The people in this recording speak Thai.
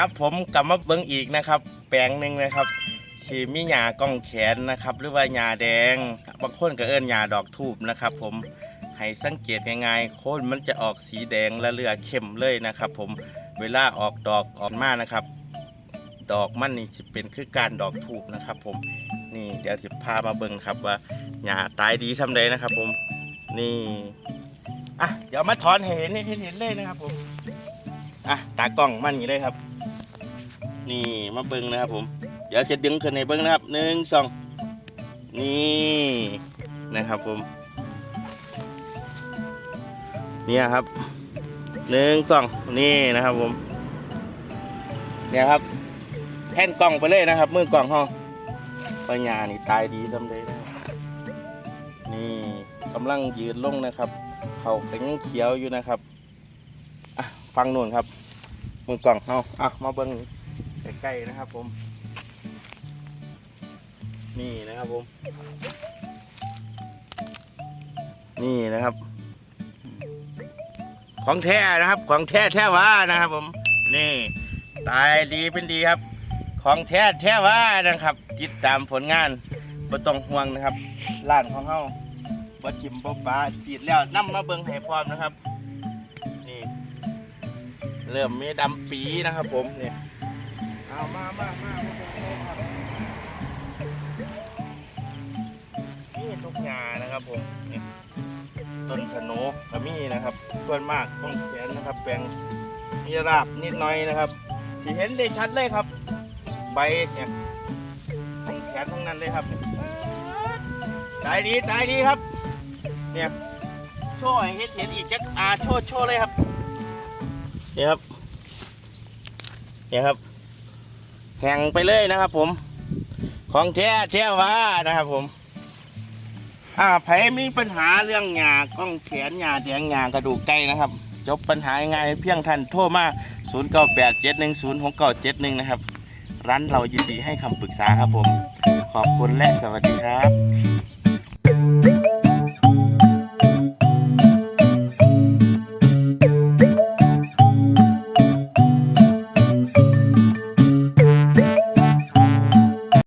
ครับ ผมกลับมาเบิ้งอีกนะครับ แปลงหนึ่งนะครับที่มีหญ้ากล้องแขนนะครับ หรือว่าหญ้าแดง บางคนก็เอิ้นหญ้าดอกทูบนะครับ ผมให้สังเกตง่ายๆโคนมันจะออกสีแดงและเลือเข้มเลยนะครับ ผมเวลาออกดอกออกมานะครับ ดอกมันนี่จะเป็นคือการดอกทูบนะครับ ผมนี่เดี๋ยวสิพามาเบิ่งครับว่าหญ้าตายดีทำใดนะครับ ผมนี่อะเดี๋ยวมาถอนให้เห็นเห็นเลยนะครับ ผมอะตากล้องมันอย่างนี้เลยครับ นี่มาเบิ้งนะครับผม เดี๋ยวจะดึงขึ้นในเบิ้งนะครับหนึ่งสองนี่นะครับผม เนี่ยครับหนึ่งสองนี่นะครับผม เนี่ยครับแท่นกล้องไปเลยนะครับ มือกล้องห้องปัญญานี่ตายดีทำเลยนะนี่กำลังยืนลงนะครับ เขาเป็นเขียวอยู่นะครับ อะฟังนู่นครับ มือกล้องเอาอะมาเบิ้ง ใกล้ๆนะครับผม นี่นะครับผม นี่นะครับ ของแท้นะครับ ของแท้แท้ว่านะครับผม นี่ ตายดีเป็นดีครับ ของแท้แท้ว่านะครับติดตามผลงานบ่ต้องห่วงนะครับร้านของเฮาบ่จิมบ่ปลาฉีดแล้วนํมาเบิ่งให้พร้อมนะครับ นี่ เริ่มมีดำปีนะครับผมเนี่ย เอามามามานี่ทุกงานะครับผมนี่ต้นสโนก็มีนะครับส่วนมากต้นแขนนะครับแปลงมีราบนิดหน่อยนะครับ ที่เห็นได้ชัดเลยครับ ใบเนี่ยต้นแขนทั้งนั้นเลยครับตายดีตายดีครับ เนี่ยโชว์เห็นเห็นอีกจักอาโชว์โชว์เลยครับเนี่ยครับเนี่ยครับ แห่งไปเลยนะครับ ผม ของแท้แท้ว่านะครับผมอ่าไผมีปัญหาเรื่องหยาก้องแขนหยาแดงหยากระดูกไก่นะครับ จบปัญหาง่ายๆเพียงท่านโทรมา 0 9 8 7 1 0 6 9 7 1 นะครับ ร้านเรายินดีให้คำปรึกษาครับผม ขอบคุณและสวัสดีครับ